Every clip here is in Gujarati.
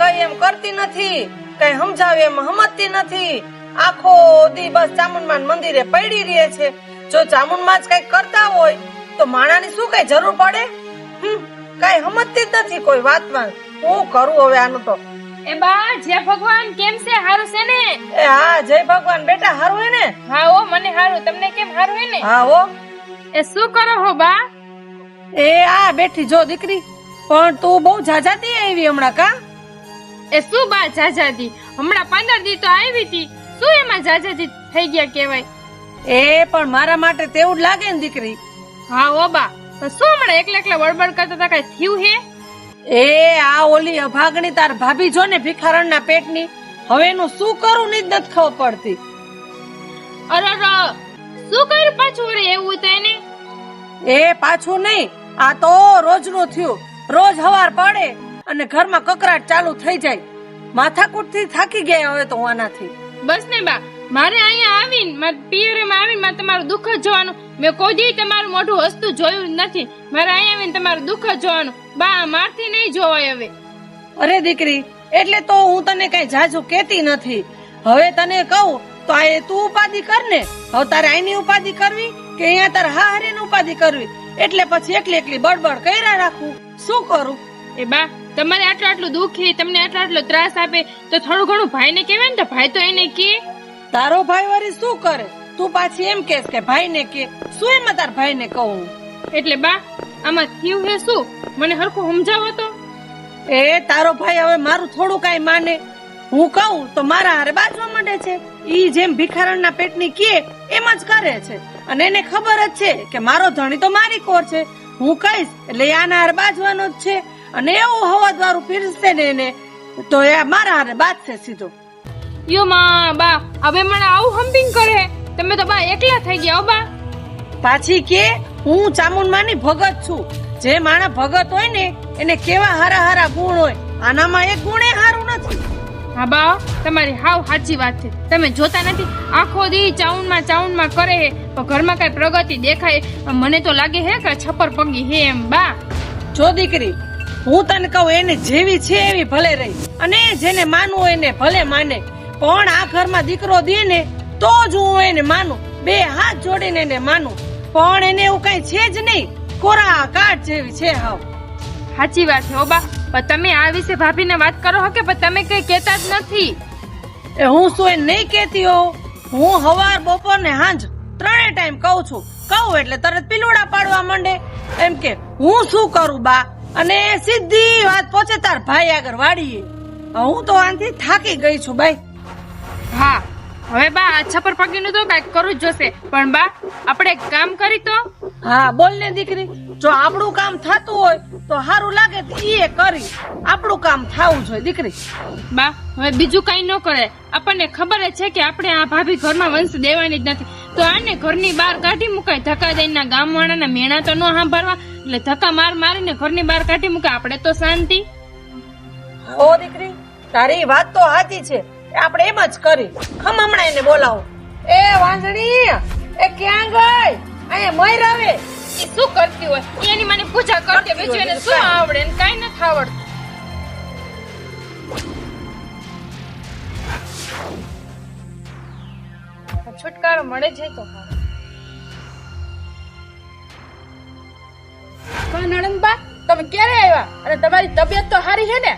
કાંઈ એમ કરતી નથી કઈ સમજાવે એમ સમજતી નથી. આખો દી બસ ચામુંડમાં મંદિરે પડી રહે છે. જો ચામુંડમાં જ કઈ કરતા હોય તો માણાની શું કઈ જરૂર પડે? હમ, કઈ સમજતી જ નથી કોઈ વાતમાં. હું કરું હવે આનું તો. એ બા જય ભગવાન કેમ છે? હારું છે ને? એ હા જય ભગવાન. બેટા હારું હે ને? હા ઓ મને હારું. તમને કેમ હારું હે ને? હા હો. એ શું કરો હો બા? એ આ બેઠી જો દીકરી. પણ તું બહુ જાજાતી આવી હમણાં કા? એ શું બા જાજાજી? હમણાં પંદર દી તો આવી હતી. શું એમાં જાજાજી થઈ ગયા કેવાય એ પણ મારા માટે તેવું જ લાગે ને દીકરી. હા ઓ બા. તો શું હમણાં એકલા એકલા વળબડ કરતા હતા કઈ થયું હે? એ આ ઓલી અભાગણી તાર ભાભી જો ને ભિખારણના પેટની હવે એનું શું કરું ની જ નથી ખબર પડતી. અરે શું કર્યું પાછું વળી? એવું તેને એ પાછું નહીં. આ તો રોજનું થયું. રોજ હવાર પડે અને ઘરમાં કકરાટ ચાલુ થઈ જાય. માથાકૂટથી થાકી ગયા હવે તો હું આનાથી. બસ ને બા મારે અહીંયા આવીને મારા પિયરમાં આવીને મારે તમારું દુઃખ જ જોવાનું. મેં કોઈ દી તમારું મોઢું હસતું જોયું જ નથી. મારે અહીંયા આવીને તમારું દુઃખ જ જોવાનું. બા મારથી નહીં જોવાય હવે. અરે દીકરી એટલે તો હું તને કઈ જાજુ કેતી નથી. હવે તને કહું તો આ તું ઉપાધિ કર ને. હવે તારે આઈની ઉપાધિ કરવી કે અહીંયા તારે હાહરીની ઉપાધિ કરવી? એટલે પછી એકલી એકલી બડબડ કર્યા રાખું. શું કરું? એ બા તમારે આટલું આટલું દુઃખી તમને આટલો આટલો ત્રાસ આપે તો થોડું ઘણું ભાઈને કહેવાય ને તો ભાઈ તો એને કે. તારો ભાઈ વળી શું કરે? તું પાછી એમ કેસ કે ભાઈ ને કે. શું એમાં તાર ભાઈ ને કહું? એટલે બા આમાં થયું હે શું? મને હરખું સમજાવો તો. એ તારો ભાઈ હવે મારું થોડું કાઈ માને. હું કહું તો મારા હારે બાજવા માંડે છે. ઈ જેમ ભિખારણના પેટની કે એમ જ કરે છે. અને એને ખબર જ છે કે મારો ધણી તો મારી કોર છે. હું કહીશ એટલે આના હારે બાજવાનો જ છે. અને એવું હવા વાળું પીરસશે ને એને તો એ મારા હારે બાજશે સીધો. યો માં બા હવે મને આવું હમ્પિંગ કરે? તમે તો બા એકલા થઈ ગયા બા. પાછી કે હું ચામુંડમાની ભગત છું. જે માણા ભગત હોય ને એને કેવા હારા હારા ગુણ હોય આનામાં એક ગુણ હારું નથી. હા બા તમારી હાવ સાચી વાત છે. તમે જોતા નથી આખો દી ચાઉનમાં ચાઉનમાં કરે હે પણ ઘરમાં કઈ પ્રગતિ દેખાય મને તો લાગે હે કે છપ્પર પગી હે એમ બા. જો દીકરી હું તને કહું એને જેવી છે એવી ભલે રહી. અને જેને માનવું એને ભલે માને. પણ આ ઘરમાં દીકરો દે ને તો જ હું એને માનું. બે હાથ જોડીને એને માનું. પણ એને એવું કઈ છે જ નહીં. કોરા કાટ જેવી છે હાવ. સાચી વાત છે હો બા. પણ તમે આ વિશે ભાભીને વાત કરો હો કે પણ તમે કઈ કહેતા જ નથી? એ હું શું એ નહીં કહેતી હોઉં? હું હવાર બપોર ને હાંજ ત્રણે ટાઈમ કહું છું. કહું એટલે તરત પીલુડા પાડવા માંડે. એમ કે હું શું કરું બા? અને સીધી વાત પહોંચે તાર ભાઈ આગળ વાળીએ. હું તો આનથી થાકી ગઈ છું બાઈ. હા હવે બા આ છપ્પર પગીનું તો કંઈક કરવું જ જોશે. પણ બા આપણે એક કામ કરી તો? હા બોલ ને દીકરી. જો આપણું કામ થતું હોય તો સારું લાગે તો એ કરી. આપણું કામ થવું જોઈએ દીકરી. બા હવે બીજું કઈ ન કરે. આપણને ખબર છે કે આપણે આ ભાભી ઘરમાં વંશ દેવાની જ નથી. તો આને ઘરની બહાર કાઢી મુકાય. ધક્કા દઈને ગામવાળાના મેણા તો ન સાંભળવા એટલે ધક્કા માર મારીને ઘરની બહાર કાઢી મુકાય. આપણે તો શાંતિ. ઓ દીકરી તારી વાત તો સાચી છે. આપણે એમ જ કરી. ખમ હમણાં એને બોલાવો. એ વાંજણી એ ક્યાં ગઈ? અહીંયા મય રવે એ શું કરતી હોય? એની મને પૂજા કરતી. બીજું એને શું આવડે? એને કઈ નથી આવડતું. છુટકારો મળે છે તો નણંદબા તમે ક્યારે આવ્યા? અને તમારી તબિયત તો સારી છે ને?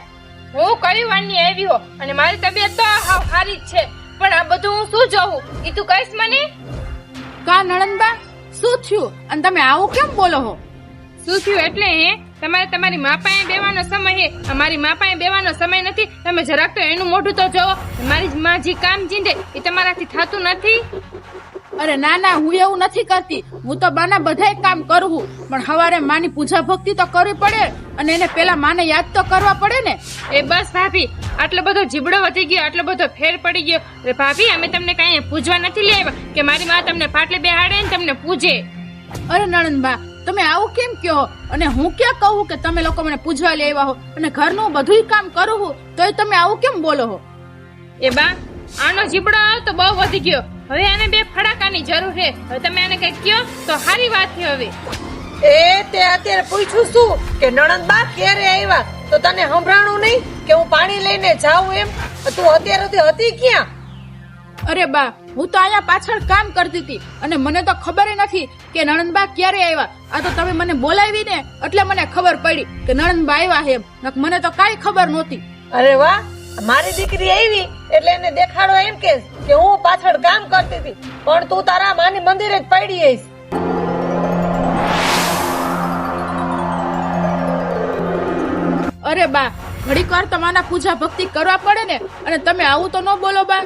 હું કઈ વારની આવી હો અને મારી તબિયત તો હાવ સારી જ છે પણ આ બધું હું શું જોઉં? ઈ તું કહીશ મને? કા નણંદબા શું થયું? અને તમે આવું કેમ બોલો હો? શું થયું એટલે તમારે તમારી મા પાસે બેવાનો સમય હે અમારી મા પાસે બેવાનો સમય નથી. તમે જરાક તો એનું મોઢું તો જોવો. મારી મા જે કામ ચીંધે એ તમારાથી થતું નથી. અરે ના ના હું એવું નથી કરતી. હું તો બાના બધાય કામ કરું પણ હવારે માની પૂજા ભક્તિ તો કરવી પડે. અને એને પેલા માને યાદ તો કરવા પડે ને. એ બસ ભાભી આટલો બધો જીબડો વધી ગયો આટલો બધો ફેર પડી ગયો. અરે ભાભી અમે તમને કાંઈ પૂજવા નથી લઈ આવ્યા કે મારી માં તમને પાટલે બેહાડે ને તમને પૂજે. અરે નણંદબા તમે આવું કેમ કહો? અને હું ક્યાં કહું કે તમે લોકો મને પૂજવા લઈ આવ્યા હો? અને ઘરનું બધુંય કામ કરું હું તોય તમે આવું કેમ બોલો હો? એ બા આનો જીબડો તો બહુ વધી ગયો. હવે આને બે ફડાકાની જરૂર છે હવે તમે આને કઈ કયો તો સારી વાત છે હવે. એ તે અત્યારે પૂછ્યું શું કે નણંદ બા ક્યારે આવ્યા? તો તને સંભળાણું નહીં કે હું પાણી લઈને જાઉં એમ? તું અત્યારે હતી ક્યાં? અરે બા હું તો અહીંયા પાછળ કામ કરતી હતી અને મને તો ખબર નથી કે નણંદબા ક્યારે આવ્યા આ તો તમે મને બોલાવી ને એટલે મને ખબર પડી કે નણંદબા આવ્યા એમ. મને તો કાંઈ ખબર નહોતી. અરે વાહ મારી દીકરી આવી એટલે એને દેખાડો એમ કે કે હું પાછળ કામ કરતી હતી. પણ તું તારા માની મંદિરે જ પડી આવીશ. અરે બા ઘડીક વાર તમારા પૂજા ભક્તિ કરવા પડે ને અને તમે આવું તો ન બોલો બા.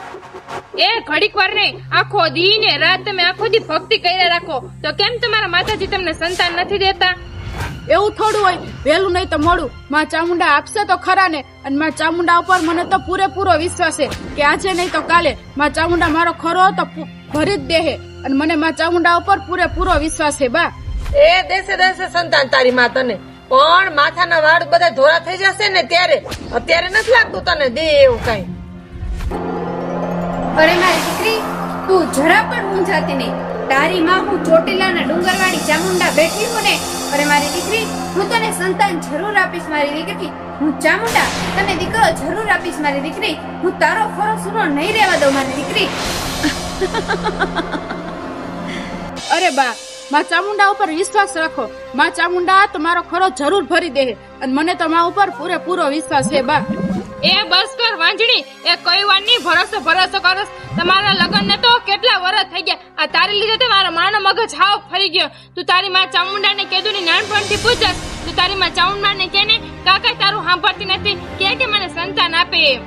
એ ઘડીક વાર નહીં આખો દી ને રાત તમે આખો દી ભક્તિ કર્યા રાખો. તો કેમ તમારા માતાજી તમને સંતાન નથી દેતા? એવું થોડું હોય વહેલું નહીં તો મોડું. માં ચામુંડા આપશે તો ખરા ને અને માં ચામુંડા ઉપર મને તો પૂરેપૂરો વિશ્વાસ છે કે આજે નહીં તો કાલે. માં ચામુંડા મારો ખરો તો ભરી જ દેહે. અને મને માં ચામુંડા ઉપર પૂરેપૂરો વિશ્વાસ છે બા. એ દેશે દેશે સંતાન તારી માં તને. પણ માથાના વાળ બધા ધોળા થઈ જશે ને ત્યારે? અત્યારે નથી લાગતું તને દે એવું કઈ. અરે મારી દીકરી, તું જરા પણ મૂંઝાતી નહીં. તારી માં હું ચોટીલાના ડુંગરવાળી ચામુંડા બેઠી હું ને, અરે મારી દીકરી, હું તને સંતાન જરૂર આપીશ મારી દીકરી. હું ચામુંડા તને દીકરો જરૂર આપીશ મારી દીકરી. હું તારો ખરો સુનો નહીં રહેવા દઉં મારી દીકરી. અરે બા, માં ચામુંડા ઉપર વિશ્વાસ રાખો. માં ચામુંડા તમારો ખરો જરૂર ભરી દે અને મને તો માં ઉપર પૂરેપૂરો વિશ્વાસ છે, બા. એ બસ કર વાંજણી. એ કઈ વાર નહીં ભરોસો ભરોસો કરસ તમારા લગ્ન ને તો કેટલા વર્ષ થઈ ગયા. આ તારી લીધે તો મારા માનો મગજ હાવ ફરી ગયો. તું તારી માં ચામુંડા ને કીધું ની નાનપણથી પૂછસ તું તારી માં ચામુંડા ને કેને કાકા તારું સાંભળતી નથી. કે કે મને સંતાન આપે એમ.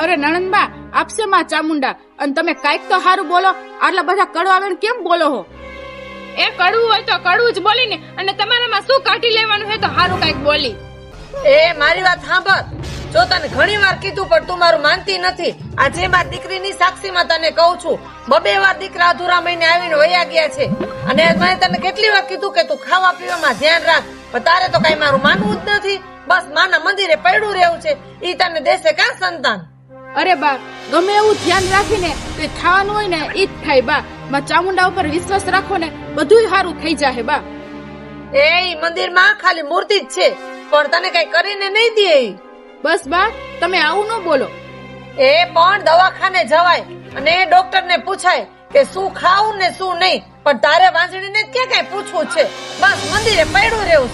અરે નણંદબા આપશે માં ચામુંડા. અને તમે કાંઈક તો સારું બોલો. આટલા બધા કડવા વેણ કેમ બોલો હો? એ કડવું હોય તો કડવું જ બોલી ને અને તમારામાં શું કાઢી લેવાનું હોય તો હારું કાઈક બોલી. એ મારી વાત સાંભળ. જો તને ઘણી વાર કીધું પણ તું મારું માનતી નથી. આજે મારી દીકરીની સાક્ષીમાં તને કહું છું બબે વાર દીકરા અધૂરા મહિને આવીને વયા ગયા છે. અને મેં તને કેટલી વાર કીધું કે તું ખાવા પીવામાં ધ્યાન રાખ પણ તારે તો કઈ મારું માનવું જ નથી. બસ માના મંદિરે પડ્યું રહેવું છે. ઈ તને દેશે કા સંતાન? અરે બા ગમે એવું ધ્યાન રાખીને તે ખાવાનું હોય ને ઈ જ થાય બા. માં ચામુંડા ઉપર વિશ્વાસ રાખો ને બધું સારું થઈ જાહે બા. એ મંદિરમાં ખાલી મૂર્તિ જ છે. પણ તને કઈ કરીને નહીં દે. બસ બા તમે આવું ન બોલો. એ પણ દવાખાને જવાય અને ડોક્ટર ને પૂછાય કે શું ખાવું ને શું નહીં. પણ તારે વાંસળીને ક્યાં કઈ પૂછવું છે? બસ મંદિરે પડ્યું રહેવું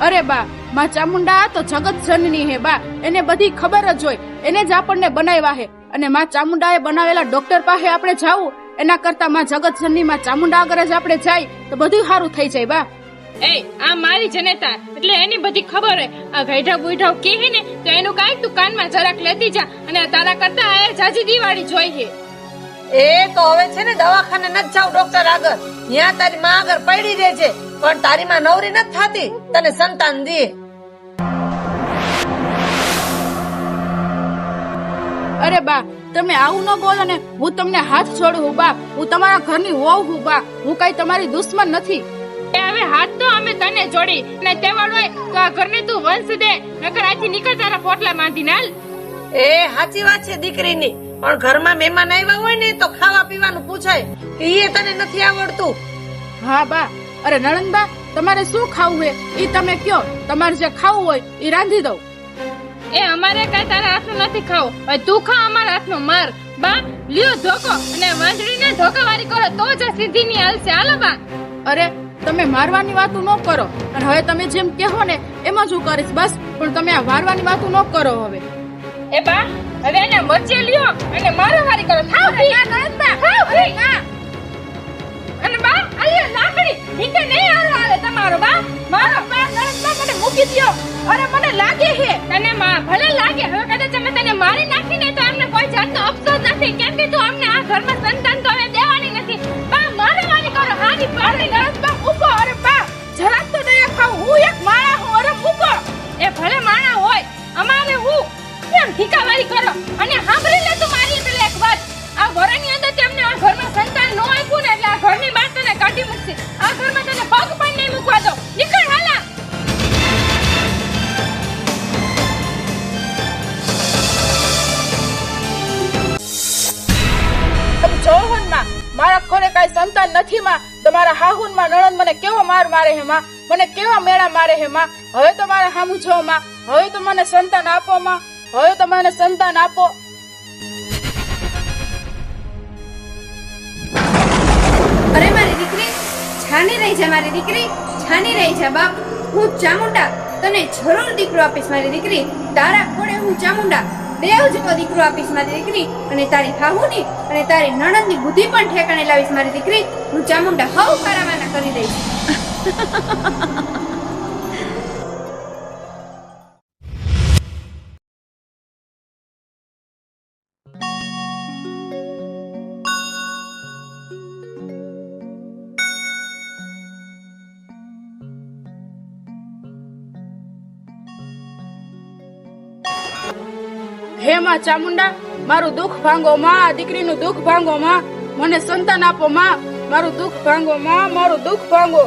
અરે બા માં ચામુંડા તો જગત જનની હે બા. એને બધી ખબર જ હોય. એને જ આપણને બનાવ્યા હે. અને માં ચામુંડાએ બનાવેલા ડોક્ટર પાસે આપણે જાવું. એના કરતા માં જગત જનની માં ચામુંડા આગળ જ આપણે જાય તો બધું સારું થઈ જાય બા. એ આ મારી જનેતા. એટલે એની બધી ખબર હોય. આ ગઈઢા બુઈઢા કહે ને તો એનું કાંઈક તું કાનમાં જરાક લેતી જા અને તારા કરતા આ જાજી દિવાળી જોઈ હે એ તો હવે છે ને દવાખાને નથી જાવ ડોક્ટર આગળ. ત્યાં તારી માં આગળ પડી રહે છે પણ તારી માં નવરી નથી થતી. તને સંતાન દે. અરે બા તમે આવું ન બોલો ને. હું તમને હાથ જોડું હું બા હું તમારા ઘરની હોઉં હું બા હું કઈ તમારી દુશ્મન નથી. હવે હાથ તો અમે તને જોડી. અને તેવાળો હોય તો આ ઘરને તું વંશ દે. નકર આથી નીકળ તારા પોટલા માંથી નાલ એ સાચી વાત છે દીકરીની. પણ ઘરમાં મહેમાન આવ્યા હોય ને તો ખાવા પીવાનું પૂછાય. કે એ તને નથી આવડતું. હા બા. અરે નણંદબા તમારે શું ખાવું હે? ઈ તમે કયો. તમારે જે ખાવું હોય ઈ રાંધી દઉં. એ અમારે કઈ તારા હાથનું નથી ખાવું. હવે તું ખા અમારા હાથનો માર. બા લ્યો ધોકો. અને વાંદડીને ધોકાવારી કરો તો જ આ સીધી ની હાલશે. હાલો બા. અરે તમે મારવાની વાતો ન કરો. અને હવે તમે જેમ કહો ને એમ જ હું કરીશ બસ. પણ તમે આ વારવાની વાતો ન કરો હવે. એ બા હવે એને વચ્ચે લ્યો. અને મારાવારી કરો. થાવ ભી થાવ ભી અને બા આલ્યો લાકડી. હિંકે નહીં હારો હાલે તમારો બા. મારો. પા બા મને મૂકી દ્યો. અરે મને લાગે છે. તને માં ભલે લાગે. હવે કદાચ અમે તને મારી નાખીને તો અમને કોઈ જાતનો અફસોસ નથી. કેમ કે તું અમને આ ઘરમાં સંતાન તો હવે દેવાની નથી. બા મારાવારી કરો. હારી પાડી નરસમાં મૂકો અરે બા, જરાક તો દયા ખાવ, હું એક માણા હું, અરે મૂકો. એ ભલે માણા હોય, અમારે હું? કેમ ઠીકાવારી કરો? અને સાંભળી લે તું મારી પેલી એક વાત. આ વરની અંદર તેમને આ ઘરમાં સંતાન ન આપ્યું ને એટલે આ ઘરની બહાર તને કાઢી મૂકશે. આ ઘરમાં તને પગ પણ નહીં મૂકવા દો. નીકળ હાલા. તમે જોવો ને માં મારા ઘરે કઈ સંતાન નથી માં. તમારા હાહુનમાં નણંદ મને કેવો માર મારે હે માં? મને કેવા મેળા મારે હે માં? હવે તો મારે હામું છો, માં. હવે તો મને સંતાન આપો, માં. હવે તો મને સંતાન આપો. અરે મારી દીકરી, છાની રહી છે મારી દીકરી, છાની રહી છે બાપ. હું ચામુંડા. તને જરૂર દીકરો આપીશ મારી દીકરી. તારા કોડે હું ચામુંડા? દેવ જેવો દીકરો આપીશ મારી દીકરી. અને તારી હાહુની અને તારી નણંદની બુદ્ધિ પણ ઠેકાણે લાવીશ મારી દીકરી. હું ચામુંડા હવ કારાવાના કરી દઈશ. માં ચામુંડા મારું દુઃખ ભાંગો માં આ દીકરીનું દુઃખ ભાંગો માં મને સંતાન આપો માં મારું દુઃખ ભાંગો માં મારું દુઃખ ભાંગો.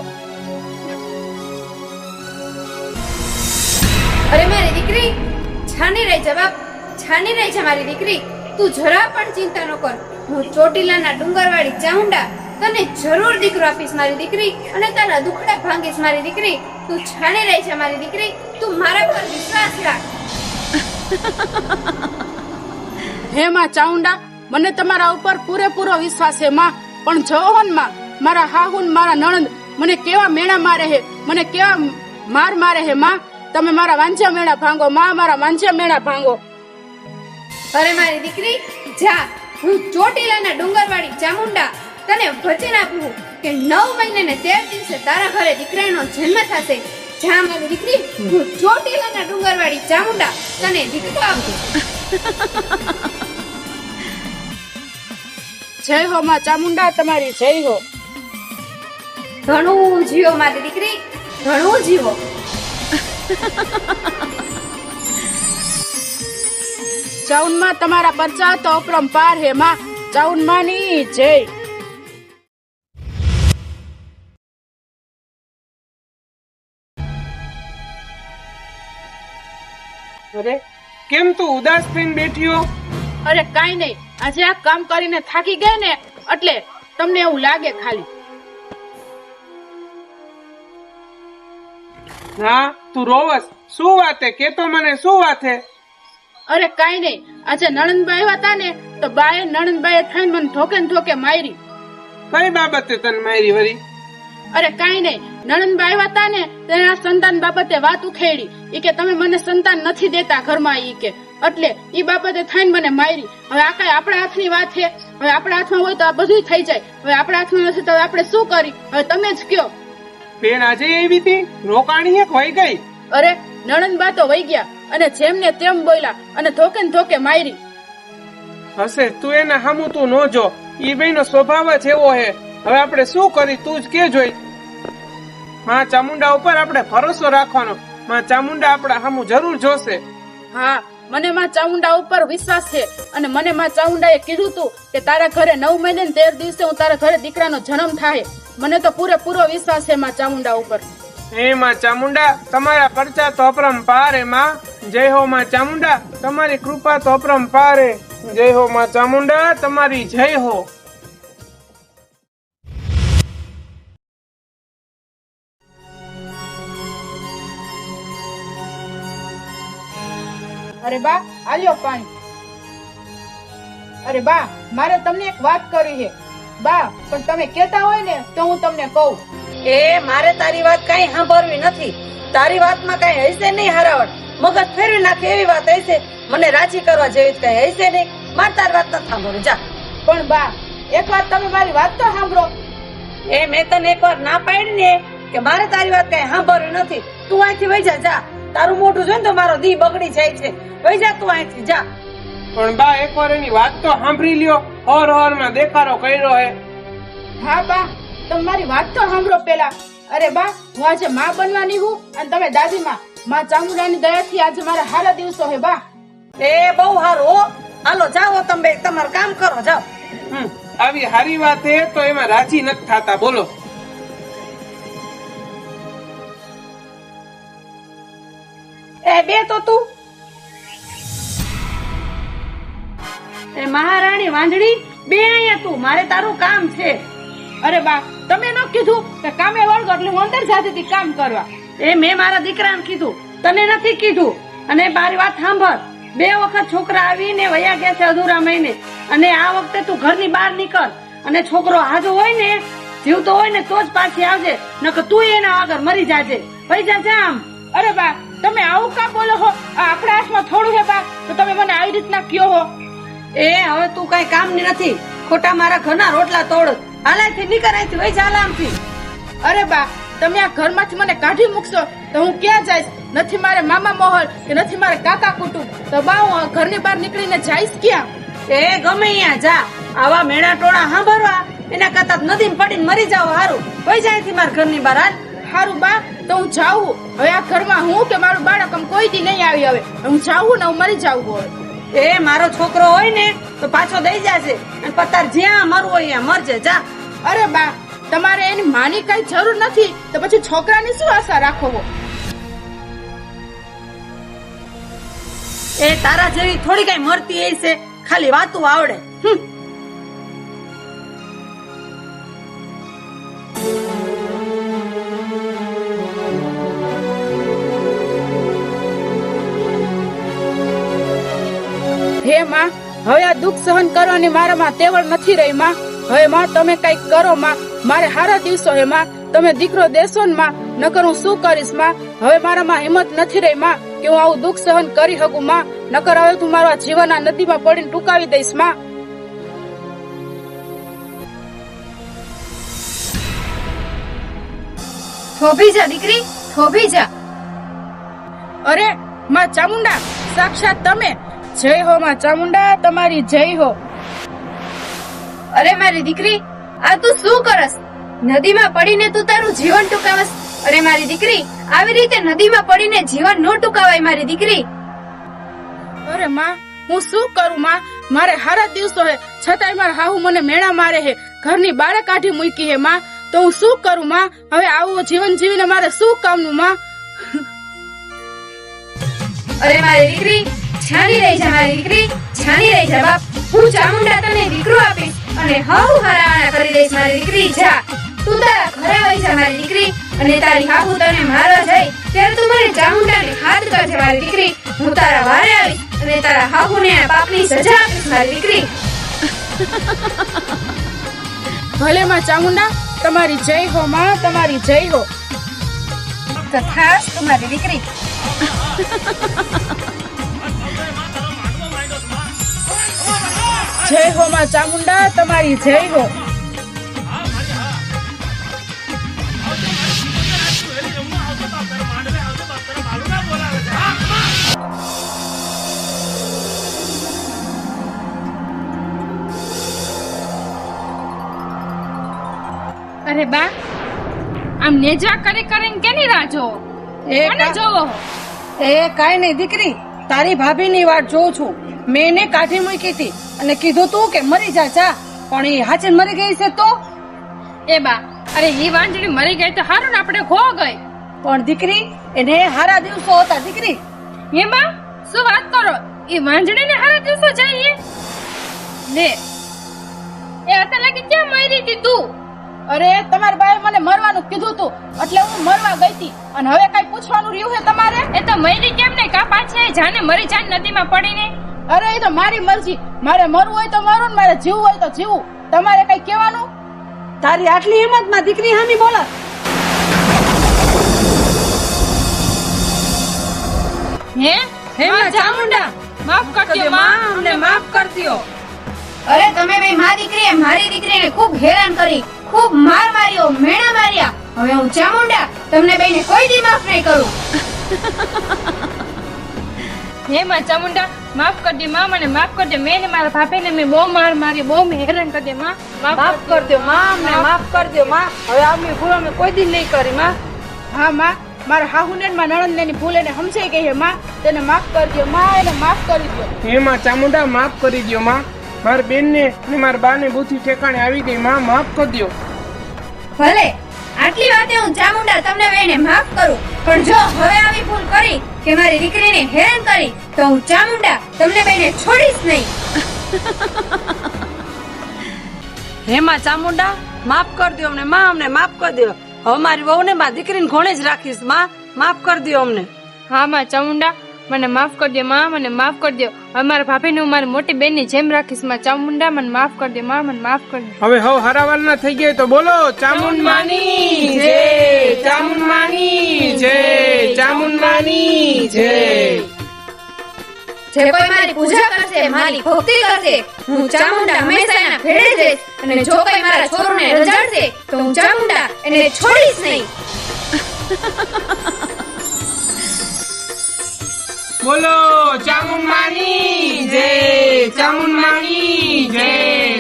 અરે મારી દીકરી છાની રહી છે બાપ છાની રહી છે મારી દીકરી. તું જરા પણ ચિંતા ન કર. હું ચોટીલાના ડુંગરવાળી ચામુંડા તને જરૂર દીકરો આપીશ મારી દીકરી અને તારા દુખડા ભાંગીશ મારી દીકરી. તું છાની રહી છે મારી દીકરી. તું મારા પર વિશ્વાસ રાખ. હે માં ચાઉંડા, મને તમારા ઉપર પૂરેપૂરો વિશ્વાસ છે માં. પણ જોહનમાં, મારા હાહુન, મારા નણંદ, મને કેવા મેણા મારે હે? મને કેવા માર મારે હે માં? તમે મારા વાંચ્યા મેણા ભાંગો, માં મારા વાંચ્યા મેણા ભાંગો. અરે મારી દીકરી, જા, હું ચોટીલાના ડુંગરવાળી ચામુંડા તને વચન આપું કે નવ મહિને ને તેર દિવસે તારા ઘરે દીકરાનો જન્મ થશે. જા મારી દીકરી, હું ચોટીલાના ડુંગરવાળી ચામુંડા તને દીકરો આપું જય હો માં ચામુંડા તમારી જય હો. ઘણું જીવો મારી દીકરી ઘણું જીવો. ચાઉનમાં તમારા પરચા તો અપરંપાર હે માં. ચાઉનમાં ની જય. અરે કેમ તું ઉદાસ થઈને બેઠી હો અરે કાઈ નહીં. આજે આ કામ કરીને થાકી ગઈ ને એટલે તમને એવું લાગે ખાલી. હા તું રોવસ. શું વાતે? કે તો મને શું વાતે? અરે કાઈ નહીં. આજે નણંદબાઈ હતા ને તો બાએ નણંદબાએ થઈને મને ઠોકે ને ઠોકે મારી. કઈ બાબતે તને મારી વરી? અરે કાઈ નહીં. નણંદબાઈ હતા ને તેના સંતાન બાબતે વાત ઉખેડી. ઈ કે તમે મને સંતાન નથી દેતા ઘરમાં ઈ કે. એટલે ઈ બાબતે થઈને મને મારી. હવે આ કઈ આપણા હાથની વાત છે? હવે આપણા હાથમાં હોય તો આ બધું થઈ જાય. હવે આપણા હાથમાં નથી તો આપણે શું કરી? હવે તમે જ કયો. બેન આજે એવી હતી? રોકાણી એક વહી ગઈ. અરે નણંદબા તો વહી ગયા અને જેમ ને તેમ બોલ્યા અને ધોકે ને ધોકે મારી. હશે તું એના હામું તું ન જો. ઈ બેનો સ્વભાવ જ એવો હે. હવે આપણે શું કરી? તું જ કે જોઈ માં ચામુંડા ઉપર આપણે ભરોસો રાખવાનો. માં ચામુંડા આપણા હામું જરૂર જોશે. હા મને માં ચામુંડા ઉપર વિશ્વાસ છે અને મને માં ચામુંડાએ કીધું તું કે તારા ઘરે નવ મહિને તેર દિવસે હું તારા ઘરે દીકરાનો જન્મ થાય. મને તો પૂરેપૂરો વિશ્વાસ છે માં ચામુંડા ઉપર. હે માં ચામુંડા તમારા પરચા તો અપરંપાર હે માં. જય હો માં ચામુંડા તમારી કૃપા તો અપરંપાર હે જય હો માં ચામુંડા તમારી જય હો. અરે બા આલ્યો પાણી. અરે બા મારે તમને એક વાત કરી છે. બા પણ તમે કેતા હોય ને તો હું તમને કહું. એ મારે તારી વાત કઈ સાંભળવી નથી. તારી વાતમાં કઈ હશે નહીં હરાવટ મગજ ફેરવી નાખે એવી વાત હશે મને રાજી કરવા જેવી કઈ હશે નહીં. માર તારી વાત નથી સાંભળવી જા. પણ બા એક વાર તમે મારી વાત તો સાંભળો. એ મેં તને એક વાર ના પાડી ને કે મારે તારી વાત કઈ સાંભળવી નથી. તું અહીંથી વહી જા જા. તારું મોઢું જોઈને તો મારો દી બગડી જાય છે. વહી જા તું અહીંથી જા. પણ બા એકવાર એની વાત તો સાંભળી લ્યો. હોર હોરમાં દેખાડો કર્યો હે. હા બા તમે મારી વાત તો સાંભળો પેલા અરે બા હું આજે માં બનવાની હું અને તમે દાદી માં માં ચામુંડાની દયાથી આજે મારા હારા દિવસો હે બા. એ બહુ સારું હો. હાલો જાઓ તમે તમારું કામ કરો જાઓ. હમ, આવી હારી વાત હે તો એમાં રાજી નથી થતા બોલો. બે તો તું. એ મહારાણી વાંદડી બે અહીંયા તું, મારે તારું કામ છે. અરે બા, તમે ન કીધું કે કામે વળગો એટલે હું અંદર જાતી કામ કરવા. એ મેં મારા દીકરાને કીધું, તને નથી કીધું. અને મારી વાત સાંભળ, બે વખત છોકરા આવીને વયા ગયા છે અધૂરા મહિને. અને આ વખતે તું ઘરની બહાર નીકળ. અને છોકરો હાજો હોય ને જીવતો હોય ને, તો જ પાછી આવજે. નકર તું એના આગળ મરી જાજે. પૈસા જામ અરે બા તમે આવું કા બોલો હો? આ આપણા હાથમાં થોડું હે બા તો તમે મને આવી રીતના કયો હો? એ હવે તું કઈ કામની નથી. ખોટા મારા ઘરના રોટલા તોડ. હાલાથી નીકળ અહીંથી વહી જા આમથી અરે બા તમે આ ઘરમાંથી મને કાઢી મૂકશો તો હું ક્યાં જઈશ? નથી મારે મામા મોહલ કે નથી મારે કાકા કુટુંબ. તો બા હું ઘરની બહાર નીકળીને જઈશ ક્યાં? એ ગમે અહીંયા જા. આવા મેણા ટોળા સાંભળવા. એના કરતા નદીમાં પડીને મરી જાવ હારું. વહી જાય થી મારા ઘરની બહાર હાલ. હારું બા તો હું જાઉં. હવે આ ઘરમાં હું કે મારું બાળક આમ કોઈ દી નહીં આવી હવે. હું જાઉં ને હું મરી જાઉં હવે. એ મારો છોકરો હોય ને તો પાછો દઈ જશે. અને પતાર જ્યાં મરવું હોય ત્યાં મરજે જા. અરે બા તમારે એની માની કઈ જરૂર નથી. તો પછી છોકરાની શું આશા રાખો હો? એ તારા જેવી થોડી કઈ મરતી એ છે ખાલી વાતું આવડે. હમ. હે માં હવે આ દુઃખ સહન કરવાની મારામાં તેવડ નથી રહી માં. હવે માં તમે કંઈક કરો માં. મારે હારા દિવસો હે માં. તમે દીકરો દેશો ને માં. નકર હું શું કરીશમાં? હવે મારામાં હિંમત નથી રહી માં કે હું આવું દુઃખ સહન કરી શકું માં. નકર હવે તું મારા જીવન આ નદીમાં પડીને ટૂંકાવી દઈશમાં. થોભી જા દીકરી. થોભી જા. અરે માં ચામુંડા સાક્ષાત તમે. જય હો માં ચામુંડા તમારી જય હો. અરે મારી દીકરી, આ તું શું કરસ? નદીમાં પડીને તું તારું જીવન ટૂંકાવસ. અરે મારી દીકરી, આવી રીતે નદીમાં પડીને જીવન ન ટૂંકાવાય મારી દીકરી. અરે માં, હું શું કરું માં? મારે હારા દિવસો હે, છતાંય મારા હાહુ મને મેણા મારે હે. ઘરની બારે કાઢી મૂકી હે માં. તો હું શું કરું માં? હવે આવું જીવન જીવીને મારે શું કામનું માં? અરે મારી દીકરી છાની રહી જા મારી દીકરી છાની રહી જા બાપ હું ચામુંડા તને દીકરો આપીશ અને હવ હરાણા કરી દઈશ મારી દીકરી જા. તું તારા ઘરે વહી જા મારી દીકરી અને તારી હાહુ તને મારવા જાય ત્યારે તું મને ચામુંડાને હાથ કરજે મારી દીકરી. હું તારા વારે આવીશ અને તારા હાહુને આ પાપની સજા આપીશ મારી દીકરી. ભલે માં ચામુંડા તમારી જય હો માં તમારી જય હો. તથા તમારી દીકરી. જય હો માં ચામુંડા તમારી જય હો. અરે બા આમ નેજા કરી કરીને કેની રાહ જો એ જોવો? એ કાઈ નહીં દીકરી તારી ભાભીની વાત જોઉં છું. મેં એને કાઢી મૂકી હતી અને કીધું તું કે મરી જા જા. પણ એ હાચે મરી ગઈ છે તો? એ બા અરે એ વાંજણી મરી ગઈ તો હારું ને આપણે ખો ગઈ. પણ દીકરી એને હારા દિવસો હતા દીકરી. હે બા શું વાત કરો? એ વાંજળી ને હારા દિવસો જઈએ લે. એ અત્યારે લાગી ક્યાં મરી હતી તું? અરે તમારા ભાઈ મને મરવાનું કીધું તું એટલે હું મરવા ગઈ હતી. અને હવે કઈ પૂછવાનું રહ્યું છે તમારે? એ તો મરી કેમ ને? કા પાછે જાને મરી જાને નદીમાં પડીને? અરે એ તો મારી મરજી. મારે મરવું હોય તો મરું ને મારે જીવવું હોય તો જીવું. તમારે કઈ કહેવાનું? તારી આટલી હિંમતમાં દીકરી હામી બોલા. હે? હે માં ચામુંડા? માફ કરજો માં અમને માફ કરજો અરે તમે બે મારી દીકરીએ મારી દીકરીને ખૂબ હેરાન કરી ખૂબ માર માર્યો મેણા માર્યા. હવે હું ચામુંડા તમને બેને કોઈ દી માફ નહીં કરું. હે માં ચામુંડા માફ કરજે માં મને માફ કરજે મેં ને મારા ભાભીને મેં બહુ માર મારી બહુ મેં હેરાન કરજે માં માફ કરી દો માં અમને માફ કરી દો માં હવે આમની ભૂલ અમે કોઈ દી નહીં કરી માં હા માં મારા હાહુને ને મારા નણંદની ભૂલ એને સમજાઈ ગઈ હે માં તેને માફ કરી દો માં એને માફ કરી દો. મા ચામુંડા માફ કરી દ્યો માં મારી બેન ને ને મારા બા ને બુથી ઠેકાણે આવી ગઈ માં માફ કરી દ્યો. ભલે આટલી વાતે હું ચામુંડા તમને બેને માફ કરું. પણ જો હવે આવી ભૂલ કરી કે મારી દીકરીને હેરાન કરી તો હું ચામુંડા તમને બેને છોડીશ નહીં. હેમા ચામુંડા માફ કરી દો અમને માં અમને માફ કરી દો હવે મારી વહુ ને મારી દીકરીને ઘોણે જ રાખીશમાં. માફ કરી દો અમને. હા માં ચામુંડા મને માફ કરી દો માં મને માફ કરી દો હવે મારા ભાભીને હું મારી મોટી બેનની જેમ રાખીશમાં ચામુંડા મને માફ કરી દો માં મને માફ કરી દો હવે હવ હરાવાલ ના થઈ ગયા તો બોલો ચામુંડમાની જય ચામુંડમાની જય ચામુંડમાની જય. જે કોઈ મારી પૂજા કરશે, મારી ભક્તિ કરશે, હું ચામુંડા હંમેશા એના ભેડે જઈશ અને જો કોઈ મારા છોરુને રજાડશે, તો હું ચામુંડા એને છોડીશ નહીં. બોલો ચામુંડાની જય ચામુંડાની જય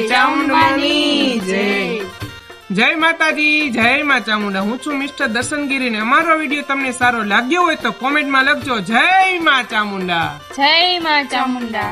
ચામુંડાની જય. જય માતાજી, જય મા ચામુંડા હું છું મિસ્ટર દર્શનગીરી ને અમારો વીડિયો તમને સારો લાગ્યો હોય તો કોમેન્ટમાં લખજો. જય મા ચામુંડા જય મા ચામુંડા